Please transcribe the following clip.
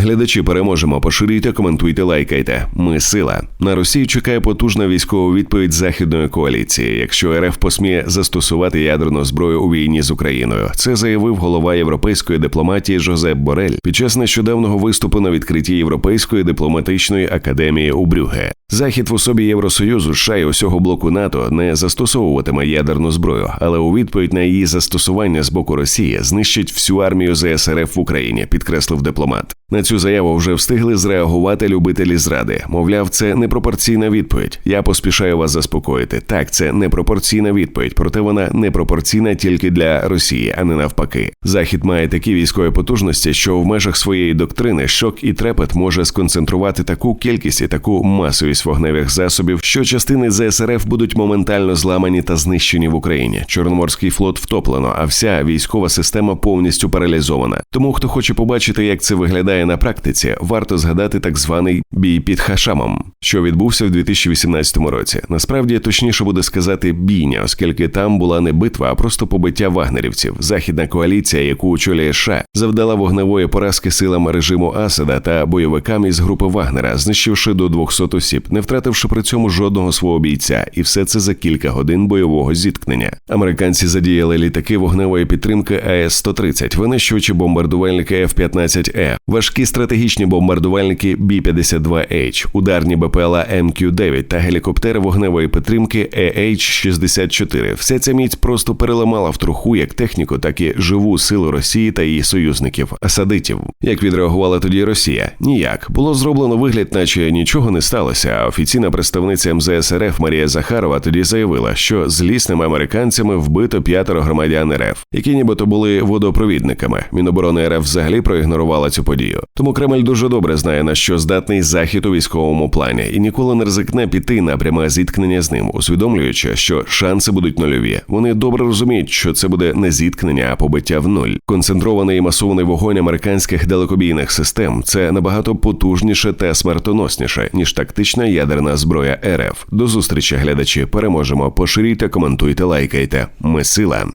Глядачі переможемо, поширюйте, коментуйте, лайкайте. Ми сила. На Росію чекає потужна військова відповідь західної коаліції, якщо РФ посміє застосувати ядерну зброю у війні з Україною. Це заявив голова європейської дипломатії Жозеп Борель під час нещодавнього виступу на відкритті Європейської дипломатичної академії у Брюге. Захід в особі Євросоюзу США і усього блоку НАТО не застосовуватиме ядерну зброю, але у відповідь на її застосування з боку Росії знищить всю армію ЗСРФ в Україні, підкреслив дипломат. На цю заяву вже встигли зреагувати любителі зради. Мовляв, це непропорційна відповідь. Я поспішаю вас заспокоїти. Так, це непропорційна відповідь, проте вона непропорційна тільки для Росії, а не навпаки. Захід має такі військові потужності, що в межах своєї доктрини шок і трепет може сконцентрувати таку кількість і таку масовість вогневих засобів, що частини ЗСРФ будуть моментально зламані та знищені в Україні. Чорноморський флот втоплено, а вся військова система повністю паралізована. Тому, хто хоче побачити, як це виглядає на практиці, варто згадати так званий бій під Хашамом, що відбувся в 2018 році. Насправді точніше буде сказати бійня, оскільки там була не битва, а просто побиття вагнерівців. Західна коаліція, яку очолює США, завдала вогневої поразки силам режиму Асада та бойовикам із групи Вагнера, знищивши до 200 осіб, не втративши при цьому жодного свого бійця, і все це за кілька годин бойового зіткнення. Американці задіяли літаки вогневої підтримки АЕС 130 винищувачі бомбардувальники F-15E, важкі стратегічні бомбардувальники B-52H, ударні БПЛА МК-9 та гелікоптери вогневої підтримки EH-64. Вся ця міць просто переламала в труху як техніку, так і живу силу Росії та її союзників асадитів. Як відреагувала тоді Росія? Ніяк було зроблено вигляд, наче нічого не сталося. Офіційна представниця МЗС РФ Марія Захарова тоді заявила, що злісними американцями вбито п'ятеро громадян РФ, які нібито були водопровідниками. Міноборони РФ взагалі проігнорувала цю подію. Тому Кремль дуже добре знає на що здатний захід у військовому плані і ніколи не ризикне піти на пряме зіткнення з ним, усвідомлюючи, що шанси будуть нульові. Вони добре розуміють, що це буде не зіткнення, а побиття в нуль. Концентрований і масований вогонь американських далекобійних систем це набагато потужніше та смертоносніше ніж тактична ядерна зброя РФ. До зустрічі, глядачі. Переможемо. Поширюйте, коментуйте, лайкайте. Ми сила.